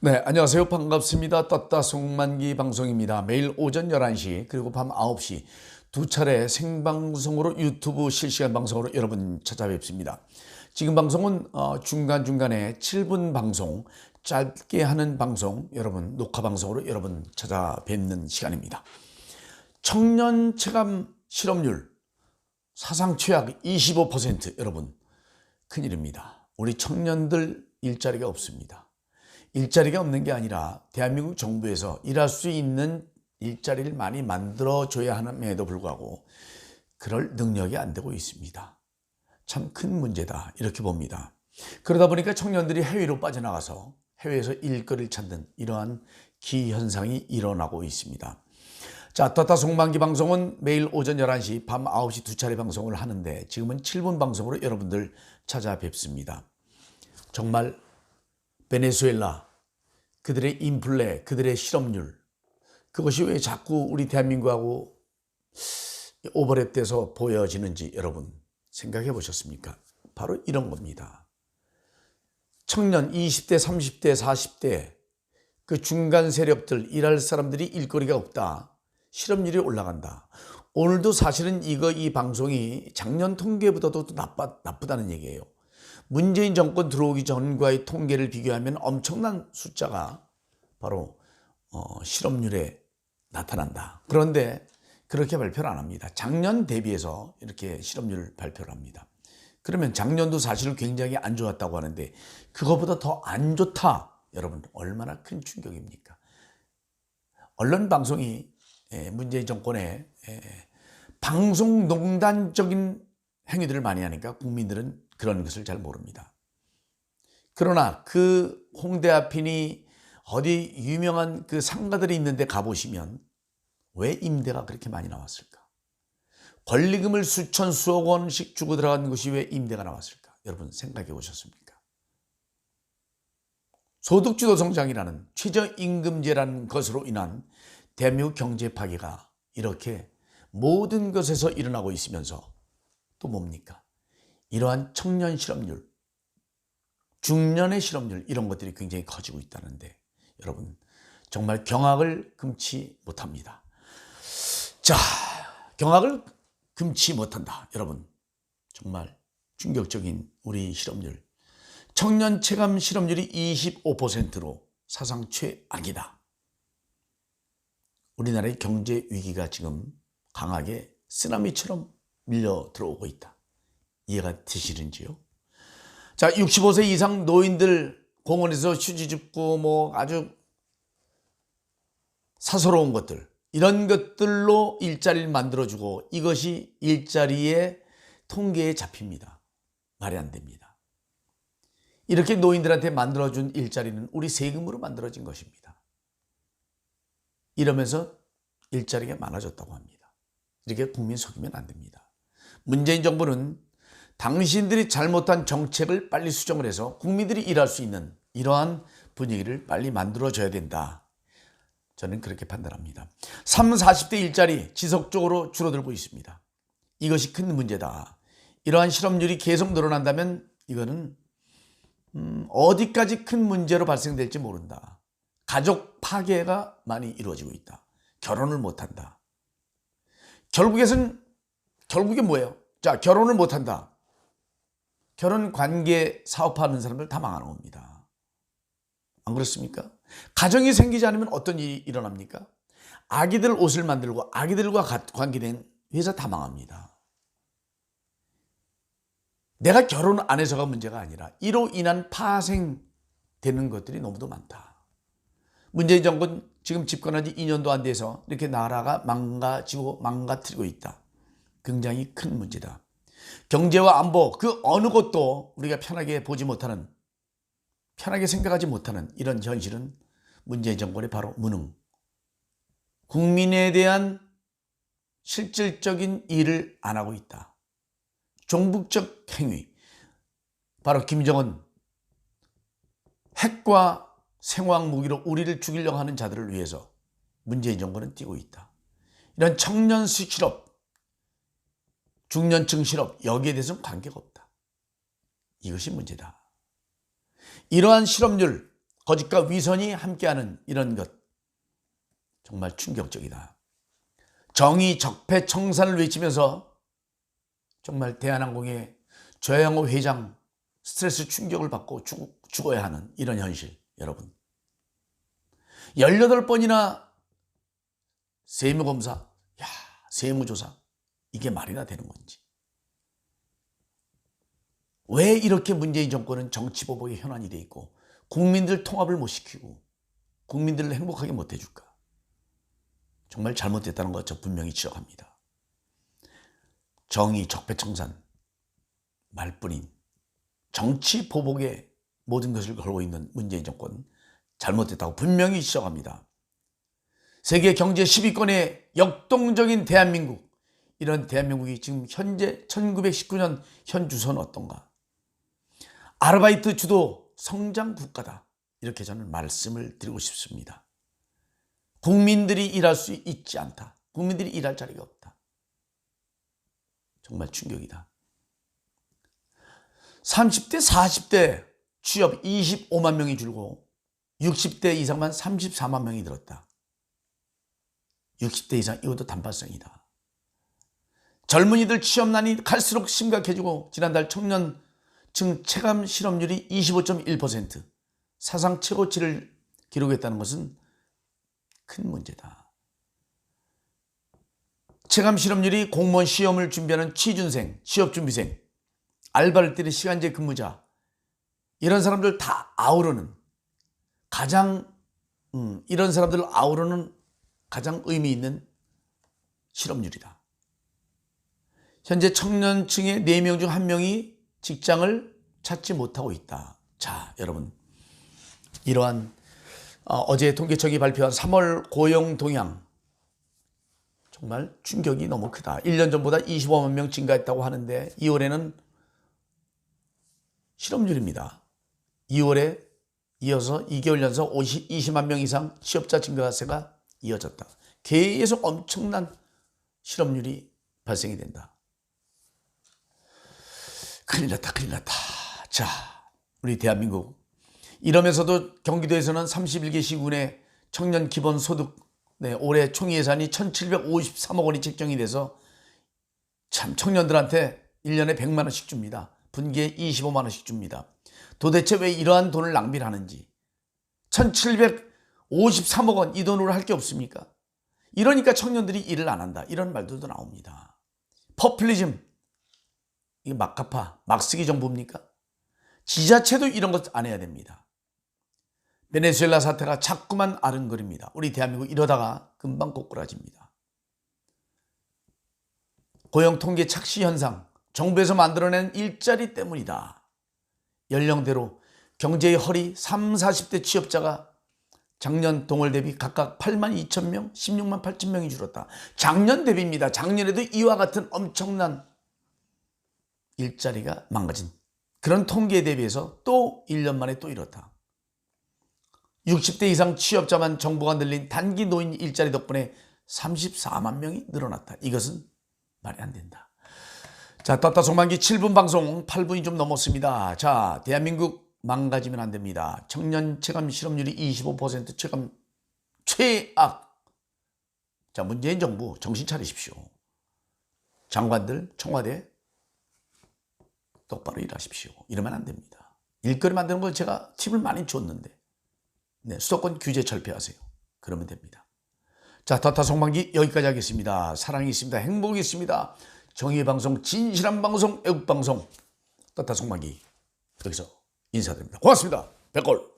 네, 안녕하세요. 반갑습니다. 떴다 송만기 방송입니다. 매일 오전 11시 그리고 밤 9시 두 차례 생방송으로 유튜브 실시간 방송으로 여러분 찾아뵙습니다. 지금 방송은 어, 중간중간에 7분 방송, 짧게 하는 방송, 여러분 녹화 방송으로 여러분 찾아뵙는 시간입니다. 청년 체감 실업률 사상 최악 25% 여러분 큰일입니다. 우리 청년들 일자리가 없습니다. 일자리가 없는 게 아니라 대한민국 정부에서 일할 수 있는 일자리를 많이 만들어 줘야 함에도 불구하고 그럴 능력이 안 되고 있습니다. 참 큰 문제다 이렇게 봅니다. 그러다 보니까 청년들이 해외로 빠져나가서 해외에서 일거리를 찾는 이러한 기현상이 일어나고 있습니다. 자, 떴다 송만기 방송은 매일 오전 11시, 밤 9시 두 차례 방송을 하는데 지금은 7분 방송으로 여러분들 찾아뵙습니다. 정말 베네수엘라, 그들의 인플레, 그들의 실업률, 그것이 왜 자꾸 우리 대한민국하고 오버랩돼서 보여지는지 여러분 생각해 보셨습니까? 바로 이런 겁니다. 청년 20대, 30대, 40대 그 중간 세력들, 일할 사람들이 일거리가 없다. 실업률이 올라간다. 오늘도 사실은 이거 이 방송이 작년 통계보다도 나빠, 나쁘다는 얘기예요. 문재인 정권 들어오기 전과의 통계를 비교하면 엄청난 숫자가 바로 어, 실업률에 나타난다. 그런데 그렇게 발표를 안 합니다. 작년 대비해서 이렇게 실업률 발표를 합니다. 그러면 작년도 사실 굉장히 안 좋았다고 하는데 그거보다 더 안 좋다. 여러분 얼마나 큰 충격입니까? 언론 방송이 예, 문재인 정권의 예, 방송 농단적인 행위들을 많이 하니까 국민들은 그런 것을 잘 모릅니다. 그러나 그 홍대 앞이니 어디 유명한 그 상가들이 있는데 가보시면 왜 임대가 그렇게 많이 나왔을까? 권리금을 수천 수억 원씩 주고 들어간 것이 왜 임대가 나왔을까? 여러분 생각해 보셨습니까? 소득주도 성장이라는 최저임금제라는 것으로 인한 대한민국 경제 파괴가 이렇게 모든 것에서 일어나고 있으면서 또 뭡니까? 이러한 청년 실업률, 중년의 실업률 이런 것들이 굉장히 커지고 있다는데 여러분 정말 경악을 금치 못합니다. 자, 경악을 금치 못한다. 여러분 정말 충격적인 우리 실업률. 청년 체감 실업률이 25%로 사상 최악이다. 우리나라의 경제 위기가 지금 강하게 쓰나미처럼 밀려 들어오고 있다. 이해가 되시는지요? 자, 65세 이상 노인들 공원에서 휴지 줍고 뭐 아주 사소로운 것들 이런 것들로 일자리를 만들어주고 이것이 일자리의 통계에 잡힙니다. 말이 안 됩니다. 이렇게 노인들한테 만들어준 일자리는 우리 세금으로 만들어진 것입니다. 이러면서 일자리가 많아졌다고 합니다. 이렇게 국민 속이면 안 됩니다. 문재인 정부는 당신들이 잘못한 정책을 빨리 수정을 해서 국민들이 일할 수 있는 이러한 분위기를 빨리 만들어줘야 된다. 저는 그렇게 판단합니다. 3, 40대 일자리 지속적으로 줄어들고 있습니다. 이것이 큰 문제다. 이러한 실업률이 계속 늘어난다면 이거는 음, 어디까지 큰 문제로 발생될지 모른다. 가족 파괴가 많이 이루어지고 있다. 결혼을 못한다. 결국에는 결국에 뭐예요? 자 결혼을 못한다. 결혼 관계 사업하는 사람들 다 망하는 겁니다. 안 그렇습니까? 가정이 생기지 않으면 어떤 일이 일어납니까? 아기들 옷을 만들고 아기들과 관계된 회사 다 망합니다. 내가 결혼 안 해서가 문제가 아니라 이로 인한 파생되는 것들이 너무도 많다. 문재인 정권 지금 집권한 지 2년도 안 돼서 이렇게 나라가 망가지고 망가뜨리고 있다. 굉장히 큰 문제다. 경제와 안보 그 어느 것도 우리가 편하게 보지 못하는 편하게 생각하지 못하는 이런 현실은 문재인 정권의 바로 무능. 국민에 대한 실질적인 일을 안 하고 있다. 종북적 행위. 바로 김정은 핵과 생화학 무기로 우리를 죽이려고 하는 자들을 위해서 문재인 정권은 뛰고 있다. 이런 청년 실업, 중년층 실업 여기에 대해서는 관계가 없다. 이것이 문제다. 이러한 실업률 거짓과 위선이 함께하는 이런 것 정말 충격적이다. 정의 적폐 청산을 외치면서 정말 대한항공의 조양호 회장 스트레스 충격을 받고 죽, 죽어야 하는 이런 현실 여러분 18번이나 세무검사 야 세무조사 이게 말이나 되는 건지. 왜 이렇게 문재인 정권은 정치보복의 현안이 돼 있고 국민들 통합을 못 시키고 국민들을 행복하게 못 해줄까? 정말 잘못됐다는 것 저 분명히 지적합니다. 정의 적폐청산 말뿐인 정치 보복에 모든 것을 걸고 있는 문재인 정권 잘못됐다고 분명히 지적합니다. 세계 경제 10위권의 역동적인 대한민국 이런 대한민국이 지금 현재 1919년 현 주소는 어떤가? 아르바이트 주도 성장 국가다. 이렇게 저는 말씀을 드리고 싶습니다. 국민들이 일할 수 있지 않다. 국민들이 일할 자리가 없다. 정말 충격이다. 30대, 40대 취업 25만 명이 줄고 60대 이상만 34만 명이 늘었다. 60대 이상 이것도 단발성이다. 젊은이들 취업난이 갈수록 심각해지고 지난달 청년층 체감 실업률이 25.1% 사상 최고치를 기록했다는 것은 큰 문제다. 체감 실업률이 공무원 시험을 준비하는 취준생, 취업준비생, 알바를 뛰는 시간제 근무자 이런 사람들 다 아우르는 가장 음, 이런 사람들을 아우르는 가장 의미 있는 실업률이다. 현재 청년층의 4명 중 1명이 직장을 찾지 못하고 있다. 자, 여러분. 이러한 어, 제 통계청이 발표한 3월 고용 동향 정말 충격이 너무 크다. 1년 전보다 25만 명 증가했다고 하는데 2월에는 실업률입니다. 2월에 이어서 2개월 연속 50, 20만 명 이상 취업자 증가세가 이어졌다. 계속 엄청난 실업률이 발생이 된다. 큰일 났다, 큰일 났다. 자, 우리 대한민국. 이러면서도 경기도에서는 31개 시군의 청년 기본 소득, 네, 올해 총 예산이 1,753억 원이 책정이 돼서 참 청년들한테 1년에 100만 원씩 줍니다. 분기에 25만 원씩 줍니다. 도대체 왜 이러한 돈을 낭비를 하는지. 1753억 원 이 돈으로 할 게 없습니까? 이러니까 청년들이 일을 안 한다. 이런 말들도 나옵니다. 퍼플리즘. 이게 막가파, 막쓰기 정부입니까? 지자체도 이런 것 안 해야 됩니다. 베네수엘라 사태가 자꾸만 아른거립니다. 우리 대한민국 이러다가 금방 꼬꾸라집니다. 고용 통계 착시 현상, 정부에서 만들어낸 일자리 때문이다. 연령대로 경제의 허리 3, 40대 취업자가 작년 동월 대비 각각 8만 2천 명, 16만 8천 명이 줄었다. 작년 대비입니다. 작년에도 이와 같은 엄청난 일자리가 망가진 그런 통계에 대비해서 또 1년 만에 또 이렇다. 60대 이상 취업자만 정부가 늘린 단기 노인 일자리 덕분에 34만 명이 늘어났다. 이것은 말이 안 된다. 자, 떴다 송만기 7분 방송 8분이 좀 넘었습니다. 자, 대한민국 망가지면 안 됩니다. 청년 체감 실업률이 25% 체감 최악. 자, 문재인 정부 정신 차리십시오. 장관들, 청와대 똑바로 일하십시오. 이러면 안 됩니다. 일거리 만드는 걸 제가 팁을 많이 줬는데 네, 수도권 규제 철폐하세요. 그러면 됩니다. 자, 더타 송만기 여기까지 하겠습니다. 사랑이 있습니다. 행복이 있습니다. 정의 방송, 진실한 방송, 애국 방송, 따타 송만기 여기서 인사드립니다. 고맙습니다. 백골.